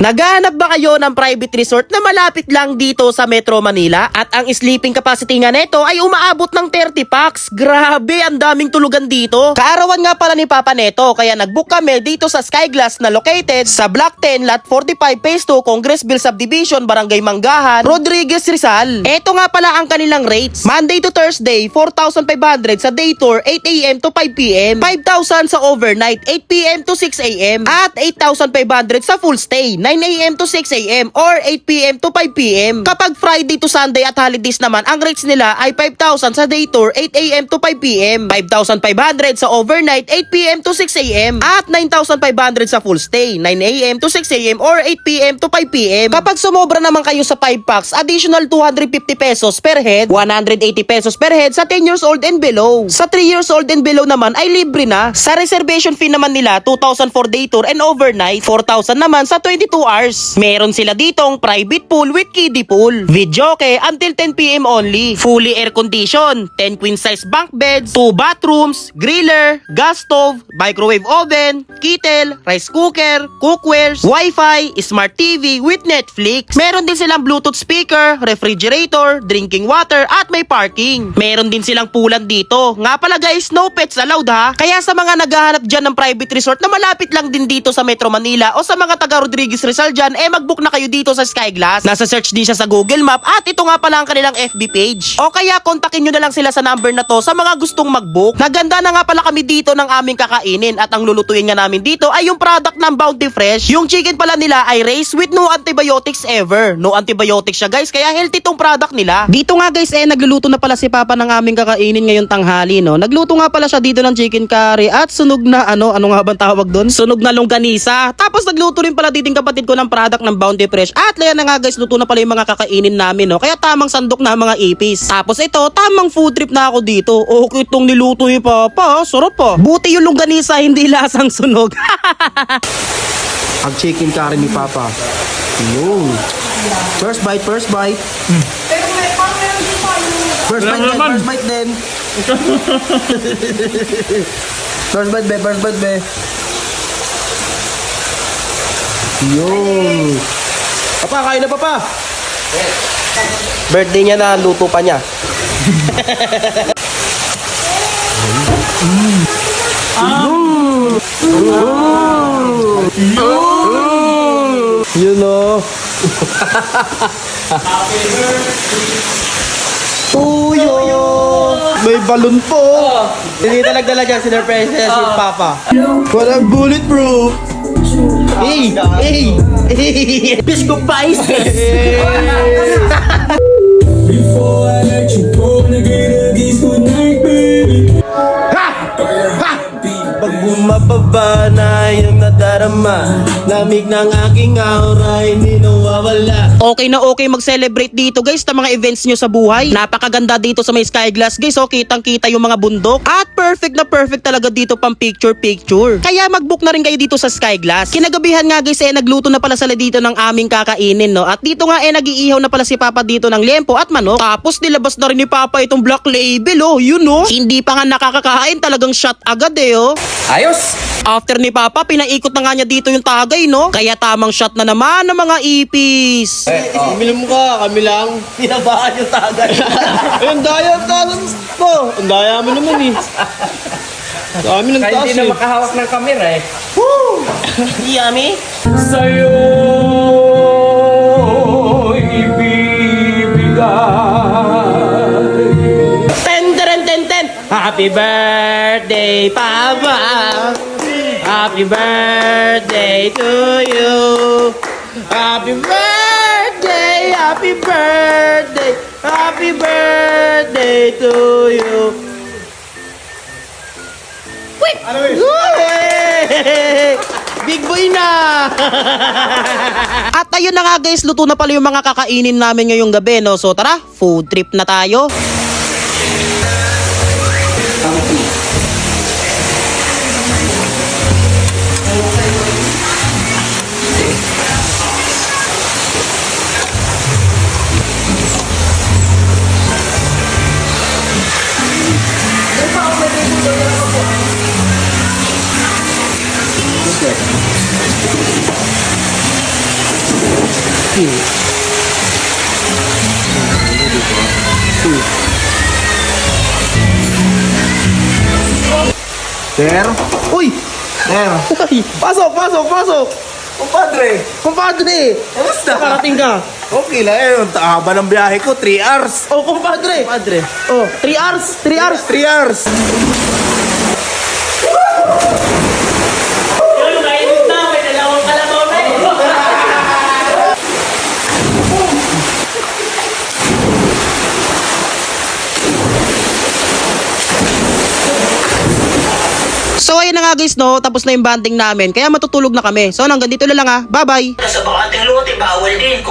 Naghahanap ba kayo ng private resort na malapit lang dito sa Metro Manila? At ang sleeping capacity nga nito ay umaabot ng 30 packs. Grabe, ang daming tulugan dito. Kaarawan nga pala ni Papa Neto, kaya nagbook kami dito sa Skyglass na located sa Block 10, Lot 45, Phase 2, Congressville Subdivision, Barangay Manggahan, Rodriguez Rizal. Ito nga pala ang kanilang rates. Monday to Thursday, 4,500 sa day tour, 8am to 5pm. 5,000 sa overnight, 8pm to 6am. At 8,500 sa full stay, 9am to 6am or 8pm to 5pm. Kapag Friday to Sunday at holidays naman, ang rates nila ay 5,000 sa day tour, 8am to 5pm. 5,500 sa overnight, 8pm to 6am. At 9,500 sa full stay, 9am to 6am or 8pm to 5pm. Kapag sumobra naman kayo sa 5 packs, additional 250 pesos per head, 180 pesos per head sa 10 years old and below. Sa 3 years old and below naman ay libre na. Sa reservation fee naman nila, 2,000 for day tour and overnight, 4,000 naman sa 22 hours. Meron sila ditong private pool with kiddie pool. Videoke until 10pm only. Fully air condition, 10 queen size bunk beds, 2 bathrooms, griller, gas stove, microwave oven, kettle, rice cooker, cookwares, wifi, smart TV with Netflix. Meron din silang bluetooth speaker, refrigerator, drinking water at may parking. Meron din silang pulan dito. Nga pala guys, no pets allowed ha. Kaya sa mga naghahanap dyan ng private resort na malapit lang din dito sa Metro Manila o sa mga taga Rodriguez Rizal dyan, eh mag-book na kayo dito sa Skyglass. Nasa search din siya sa Google Map at ito nga pala ang kanilang FB page. O kaya kontakin nyo na lang sila sa number na to sa mga gustong mag-book. Naganda na nga pala kami dito ng aming kakainin at ang lulutuin nga namin dito ay yung product ng Bounty Fresh. Yung chicken pala nila ay raised with no antibiotics ever. No antibiotics siya guys, kaya healthy tong product nila. Dito nga guys eh nagluluto na pala si Papa ng aming kakainin ngayong tanghali no. Nagluto nga pala siya dito ng chicken curry at sunog na ano, ano nga bang tawag doon? Sunog na longganisa. Tapos nagluto rin pala dito yung kapatid ko ng product ng Bounty Fresh. At layan na nga guys, luto na pala yung mga kakainin namin no. Kaya tamang sandok na mga ipis. Tapos ito, tamang food trip na ako dito. Okay itong niluto ni Papa, sarap pa. Buti yung longganisa hindi lasang sunog. Ang chicken curry ni Papa. Yun. First bite, first bite. First bite din, first bite din. first bite be, first bite be. Yun. Papa, kain na papa. Birthday niya na, luto pa niya. Yun o. Uyo! May balon po. Hindi na nagdala dyan, sinurpresa niya si Papa. Walang bulletproof. Hey! Hey! Hey! Bisco Pies! Before I let you go, naging good night, baby. Pag bumababa na yung nadarama Lamig ng aking aura, hindi nawawala Okay na okay mag-celebrate dito guys sa mga events nyo sa buhay. Napakaganda dito sa may Skyglass guys. Oh, kitang kita yung mga bundok. At perfect na perfect talaga dito pang picture picture. Kaya mag-book na rin kayo dito sa Skyglass. Kinagabihan nga guys eh nagluto na pala sila dito ng aming kakainin no. At dito nga eh nagiihaw na pala si Papa dito ng liempo at manok. Tapos nilabas na rin ni Papa itong black label oh. Yun oh. Hindi pa nga nakakakain talagang shot agad eh oh. Ayos! After ni Papa, pinaikot na nga niya dito yung tagay, no? Kaya tamang shot na naman ng mga ipis. Uminom ka, kami lang Pinabahan yung tagay Ayun, daya talang po Ang daya mo naman eh Dami ng Kahit taas hindi na eh makahawak ng camera eh. Yummy? Sa'yo ibibigay. Ten, ten, ten, ten. Happy birthday, Papa. Happy birthday to you. Happy birthday, happy birthday, happy birthday to you. Wait! Big boy na! At ayun na nga guys, luto na pala yung mga kakainin namin ngayong gabi, no? So tara, food trip na tayo. Sir? Uy! Sir? Uy! Pasok, pasok, pasok! Compadre, Kumpadre! Kamusta? Nakarating ka? okay lang eh. Ang haba ng biyahe ko, 3 hours. Oh, kumpadre! Compadre, Oh, 3 hours! 3 hours! 3 hours. Yun, mainit na. May dalawang kalabaw na eh. Ayun na nga guys no, tapos na yung banding namin. Kaya matutulog na kami. So hanggang dito na lang ha. Bye-bye. Sa bakating lote, bawal din.